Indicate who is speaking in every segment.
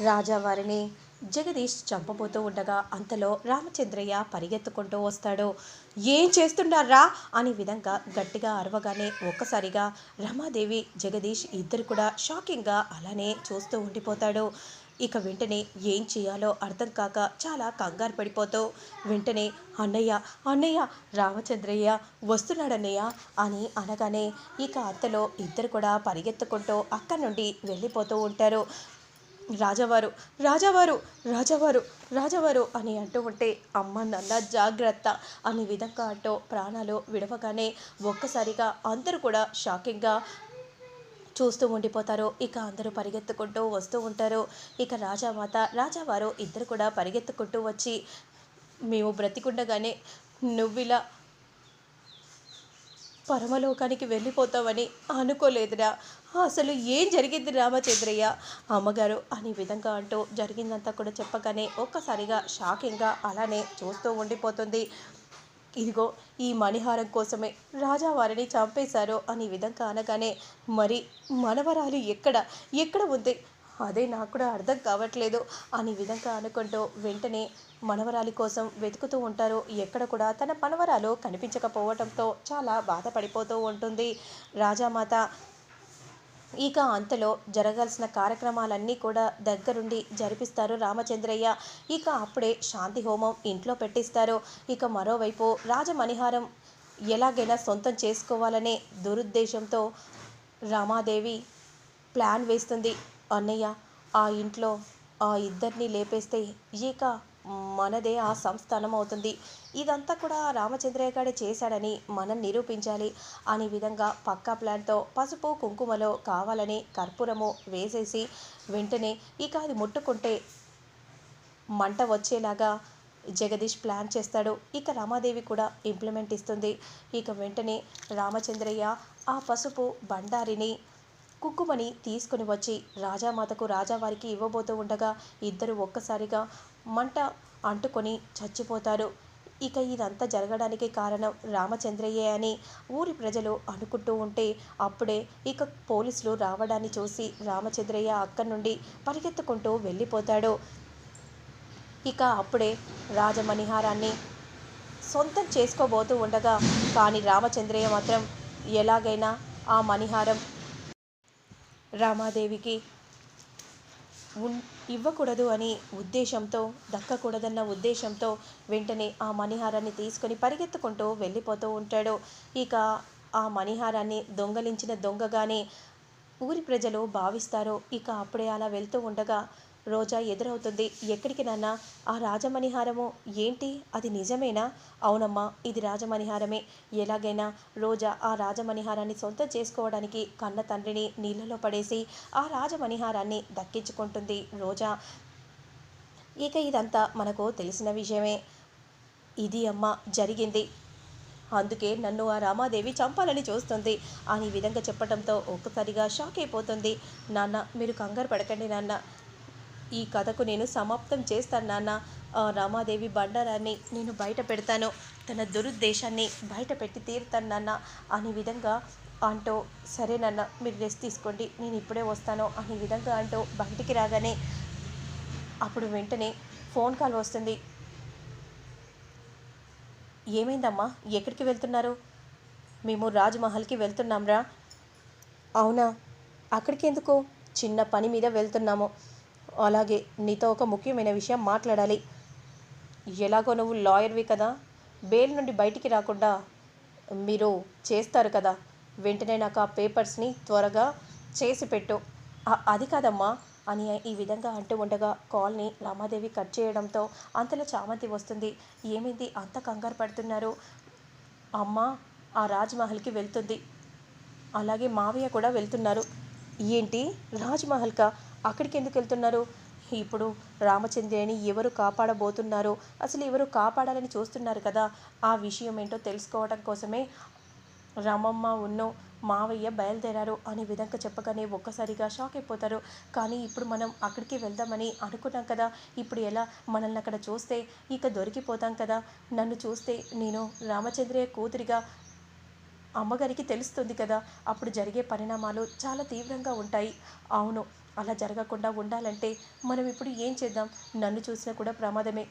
Speaker 1: రాజావారిని జగదీష్ చంపబోతూ ఉండగా అంతలో రామచంద్రయ్య పరిగెత్తుకుంటూ వస్తాడు. ఏం చేస్తున్నారా? అనే విధంగా గట్టిగా అరవగానే ఒక్కసారిగా రమాదేవి జగదీష్ ఇద్దరు కూడా షాకింగ్గా అలానే చూస్తూ ఉండిపోతాడు. ఇక వెంటనే ఏం చేయాలో అర్థం కాక చాలా కంగారు పడిపోతూ వెంటనే అన్నయ్య అన్నయ్య రామచంద్రయ్య వస్తున్నాడన్నయ్య అని అనగానే ఇక అంతలో ఇద్దరు కూడా పరిగెత్తుకుంటూ అక్కడి నుండి వెళ్ళిపోతూ ఉంటారు. రాజావారు రాజావారు రాజావారు రాజావారు అని అంటూ ఉంటే అమ్మ నన్న జాగ్రత్త అనే విధంగా అంటూ ప్రాణాలు విడవగానే ఒక్కసారిగా అందరూ కూడా షాకింగ్గా చూస్తూ ఉండిపోతారు. ఇక అందరూ పరిగెత్తుకుంటూ వస్తూ ఉంటారు. ఇక రాజామాత రాజావారు ఇద్దరు కూడా పరిగెత్తుకుంటూ వచ్చి మేము బ్రతికుండగానే నువ్విలా పరమలోకానికి వెళ్ళిపోతావని అనుకోలేదురా. అసలు ఏం జరిగింది రామచంద్రయ్య? అమ్మగారు అనే విధంగా అంటూ జరిగిందంతా కూడా చెప్పగానే ఒక్కసారిగా షాకింగ్గా అలానే చూస్తూ ఉండిపోతుంది. ఇదిగో ఈ మణిహారం కోసమే రాజావారిని చంపేశారు అనే విధంగా అనగానే మరి మనవరాలు ఎక్కడ? ఎక్కడ ఉంది? అదే నాకు కూడా అర్థం కావట్లేదు అనే విధంగా అనుకుంటూ వెంటనే మనవరాలి కోసం వెతుకుతూ ఉంటారు. ఎక్కడ కూడా తన మనవరాలు కనిపించకపోవడంతో చాలా బాధపడిపోతూ ఉంటుంది. రాజామాత ఇక అంతలో జరగాల్సిన కార్యక్రమాలన్నీ కూడా దగ్గరుండి జరిపిస్తారు రామచంద్రయ్య. ఇక అప్పుడే శాంతి హోమం ఇంట్లో పెట్టిస్తారు. ఇక మరోవైపు రాజమణిహారం ఎలాగైనా సొంతం చేసుకోవాలనే దురుద్దేశంతో రామాదేవి ప్లాన్ వేస్తుంది. అన్నయ్య ఆ ఇంట్లో ఆ ఇద్దరిని లేపేస్తే ఇక మనదే ఆ సంస్థానం అవుతుంది ఇదంతా కూడా రామచంద్రయ్య గారే చేశాడని మనం నిరూపించాలి. అనే విధంగా పక్కా ప్లాన్తో పసుపు కుంకుమలో కావాలని కర్పూరము వేసేసి వెంటనే ఇక అది ముట్టుకుంటే మంట వచ్చేలాగా జగదీష్ ప్లాన్ చేస్తాడు. ఇక రామాదేవి కూడా ఇంప్లిమెంట్ ఇస్తుంది. ఇక వెంటనే రామచంద్రయ్య ఆ పసుపు బండారిని కుక్కుమని తీసుకుని వచ్చి రాజామాతకు రాజావారికి ఇవ్వబోతూ ఉండగా ఇద్దరు ఒక్కసారిగా మంట అంటుకొని చచ్చిపోతారు. ఇక ఇదంతా జరగడానికి కారణం రామచంద్రయ్యే అని ఊరి ప్రజలు అనుకుంటూ ఉంటే అప్పుడే ఇక పోలీసులు రావడాన్ని చూసి రామచంద్రయ్య అక్కడి నుండి పరిగెత్తుకుంటూ వెళ్ళిపోతాడు. ఇక అప్పుడే రాజమణిహారాన్ని సొంతం చేసుకోబోతూ ఉండగా కానీ రామచంద్రయ్య మాత్రం ఎలాగైనా ఆ మణిహారం రామాదేవికి ఉన్ ఇవ్వకూడదు అని ఉద్దేశంతో దక్కకూడదన్న ఉద్దేశంతో వెంటనే ఆ మణిహారాన్ని తీసుకొని పరిగెత్తుకుంటూ వెళ్ళిపోతూ ఉంటాడు. ఇక ఆ మణిహారాన్ని దొంగలించిన దొంగగానే ఊరి ప్రజలు భావిస్తారు. ఇక అప్పుడే అలా వెళ్తూ ఉండగా రోజా ఎదురవుతుంది. ఎక్కడికి నాన్న? ఆ రాజమణిహారము ఏంటి? అది నిజమేనా? అవునమ్మా ఇది రాజమణిహారమే. ఎలాగైనా రోజా ఆ రాజమణిహారాన్ని సొంతం చేసుకోవడానికి కన్న తండ్రిని నీళ్ళలో పడేసి ఆ రాజమణిహారాన్ని దక్కించుకుంటుంది రోజా. ఇక ఇదంతా మనకు తెలిసిన విషయమే. ఇది అమ్మ జరిగింది. అందుకే నన్ను ఆ రామాదేవి చంపాలని చూస్తుంది. అని విధంగా చెప్పడంతో ఒక్కసారిగా షాక్ అయిపోతుంది. నాన్న మీరు కంగారు పడకండి నాన్న. ఈ కథకు నేను సమాప్తం చేస్తాను నాన్న. రామాదేవి బండారాన్ని నేను బయట పెడతాను. తన దురుద్దేశాన్ని బయట పెట్టి తీరుతాను నాన్న. అనే విధంగా అంటూ సరే నాన్న మీరు రెస్ట్ తీసుకోండి. నేను ఇప్పుడే వస్తాను అనే విధంగా అంటూ బయటికి రాగానే అప్పుడు వెంటనే ఫోన్ కాల్ వస్తుంది. ఏమైందమ్మా? ఎక్కడికి వెళ్తున్నారు? మేము రాజ్మహల్కి వెళ్తున్నాంరా. అవునా? అక్కడికి ఎందుకు? చిన్న పని మీద వెళ్తున్నాము. అలాగే నీతో ఒక ముఖ్యమైన విషయం మాట్లాడాలి. ఎలాగో నువ్వు లాయర్వి కదా. బెయిల్ నుండి బయటికి రాకుండా మీరు చేస్తారు కదా. వెంటనే నాకు ఆ పేపర్స్ని త్వరగా చేసి పెట్టు. అది కాదమ్మా. అని ఈ విధంగా అంటూ ఉండగా కాల్ని రామాదేవి కట్ చేయడంతో అంతలో చామంతి వస్తుంది. ఏమైంది? అంత కంగారు పడుతున్నారు. అమ్మ ఆ రాజ్మహల్కి వెళ్తుంది. అలాగే మావయ్య కూడా వెళ్తున్నారు. ఏంటి? రాజ్మహల్కా? అక్కడికి ఎందుకు వెళ్తున్నారు ఇప్పుడు రామచంద్రని ఎవరు కాపాడబోతున్నారు అసలు ఎవరు కాపాడాలని చూస్తున్నారు కదా? ఆ విషయం ఏంటో తెలుసుకోవడం కోసమే రామమ్మ ఉన్నో మావయ్య బయలుదేరారు అనే విధంగా చెప్పగానే ఒక్కసారిగా షాక్ అయిపోతారు. కానీ ఇప్పుడు మనం అక్కడికి వెళ్దామని అనుకున్నాం కదా. ఇప్పుడు ఎలా? మనల్ని అక్కడ చూస్తే ఇక దొరికిపోతాం కదా. నన్ను చూస్తే నేను రామచంద్రయ్య కూతురిగా అమ్మగారికి తెలుస్తుంది కదా అప్పుడు జరిగే పరిణామాలు చాలా తీవ్రంగా ఉంటాయి. అవును అలా జరగకుండా ఉండాలంటే మనం ఇప్పుడు ఏం చేద్దాం? నన్ను చూసినా కూడా ప్రమాదమే.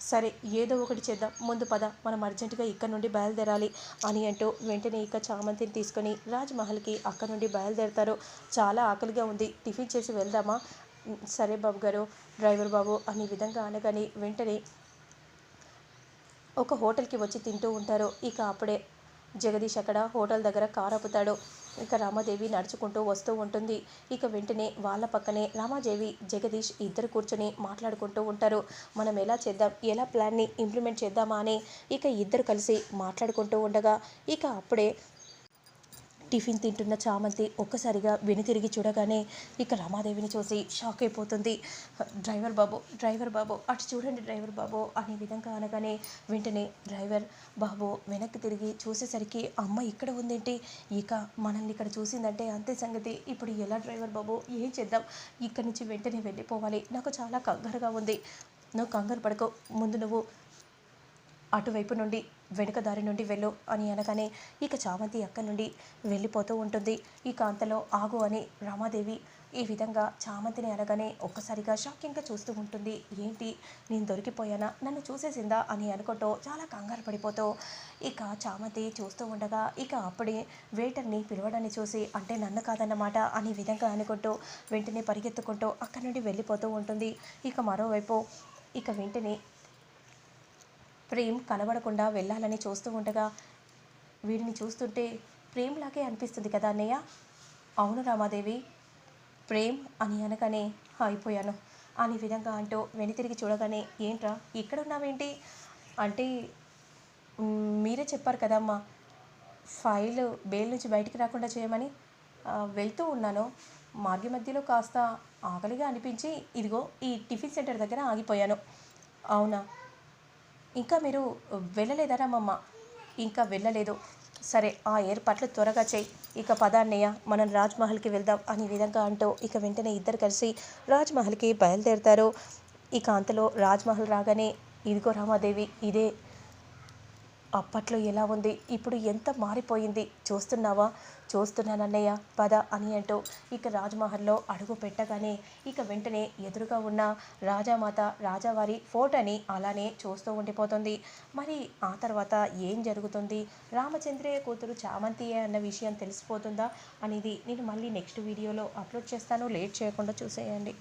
Speaker 1: సరే ఏదో ఒకటి చేద్దాం. ముందు పద మనం అర్జెంటుగా ఇక్కడ నుండి బయలుదేరాలి అని అంటూ వెంటనే ఇక చామంతిని తీసుకొని రాజ్మహల్కి అక్కడ నుండి బయలుదేరతారు. చాలా ఆకలిగా ఉంది. టిఫిన్ చేసి వెళ్దామా? సరే బాబు గారు డ్రైవర్ బాబు అనే విధంగా అనగానే వెంటనే ఒక హోటల్కి వచ్చి తింటూ ఉంటారు. ఇక అప్పుడే జగదీష్ అక్కడ హోటల్ దగ్గర కారు ఆపుతాడు ఇక రామాదేవి నడుచుకుంటూ వస్తూ ఉంటుంది. ఇక వెంటనే వాళ్ళ పక్కనే రామాదేవి జగదీష్ ఇద్దరు కూర్చొని మాట్లాడుకుంటూ ఉంటారు. మనం ఎలా చేద్దాం ఎలా ప్లాన్ని ఇంప్లిమెంట్ చేద్దామా అని ఇక ఇద్దరు కలిసి మాట్లాడుకుంటూ ఉండగా ఇక అప్పుడే టిఫిన్ తింటున్న చామంతి ఒక్కసారిగా వెనుతిరిగి చూడగానే ఇక రమాదేవిని చూసి షాక్ అయిపోతుంది. డ్రైవర్ బాబు డ్రైవర్ బాబు అటు చూడండి డ్రైవర్ బాబు అనే విధంగా అనగానే వెంటనే డ్రైవర్ బాబు వెనక్కి తిరిగి చూసేసరికి అమ్మ ఇక్కడ ఉందేంటి? ఇక మనల్ని ఇక్కడ చూసిందంటే అంతే సంగతి. ఇప్పుడు ఎలా డ్రైవర్ బాబు? ఏం చేద్దాం? ఇక్కడి నుంచి వెంటనే వెళ్ళిపోవాలి. నాకు చాలా కంగారుగా ఉంది. నువ్వు కంగారు పడకు. ముందు నువ్వు అటువైపు నుండి వెనుక దారి నుండి వెళ్ళు అని అనగానే ఇక చామంతి అక్కడి నుండి వెళ్ళిపోతూ ఉంటుంది. ఇక అంతలో ఆగు అని రామాదేవి ఈ విధంగా చామంతిని అనగానే ఒక్కసారిగా షాకింగ్గా చూస్తూ ఉంటుంది. ఏంటి? నేను దొరికిపోయానా? నన్ను చూసేసిందా? అని అనుకుంటూ చాలా కంగారు పడిపోతూ ఇక చామంతి చూస్తూ ఉండగా ఇక అప్పుడే వెయిటర్ని పిలవడాన్ని చూసి అంటే నన్ను కాదన్నమాట అనే విధంగా అనుకుంటూ వెంటనే పరిగెత్తుకుంటూ అక్కడి నుండి వెళ్ళిపోతూ ఉంటుంది. ఇక మరోవైపు ఇక వెంటనే ప్రేమ్ కనబడకుండా వెళ్ళాలని చూస్తూ ఉండగా వీడిని చూస్తుంటే ప్రేమ్లాగే అనిపిస్తుంది కదా అన్నయ్య? అవును రామాదేవి ప్రేమ్ అని అనగానే అయిపోయాను. అని విధంగా అంటూ వెనుతిరిగి చూడగానే ఏంట్రా ఇక్కడ ఉన్నావేంటి అంటే మీరే చెప్పారు కదమ్మా ఫైల్ బెయిల్ నుంచి బయటికి రాకుండా చేయమని. వెళ్తూ ఉన్నాను. మార్గ మధ్యలో కాస్త ఆకలిగా అనిపించి ఇదిగో ఈ టిఫిన్ సెంటర్ దగ్గర ఆగిపోయాను. అవునా? ఇంకా మీరు వెళ్ళలేదా మమ్మ ఇంకా వెళ్ళలేదు. సరే ఆ ఏర్పాట్లు త్వరగా చేయి. ఇక పదాన్నయ్య మనం రాజ్మహల్కి వెళ్దాం అనే విధంగా అంటూ ఇక వెంటనే ఇద్దరు కలిసి రాజ్మహల్కి బయలుదేరుతారు. ఇక అంతలో రాజ్మహల్ రాగానే ఇదిగో రామాదేవి ఇదే అప్పట్లో ఎలా ఉంది? ఇప్పుడు ఎంత మారిపోయింది? చూస్తున్నావా? చూస్తున్నానన్నయ్య పద అని అంటూ ఇక రాజ్మహల్లో అడుగు పెట్టగానే ఇక వెంటనే ఎదురుగా ఉన్న రాజామాత రాజావారి ఫోటోని అలానే చూస్తూ ఉండిపోతుంది. మరి ఆ తర్వాత ఏం జరుగుతుంది? రామచంద్రయ్య కూతురు చామంతియే అన్న విషయం తెలిసిపోతుందా? అనేది నేను మళ్ళీ నెక్స్ట్ వీడియోలో అప్లోడ్ చేస్తాను. లేట్ చేయకుండా చూసేయండి.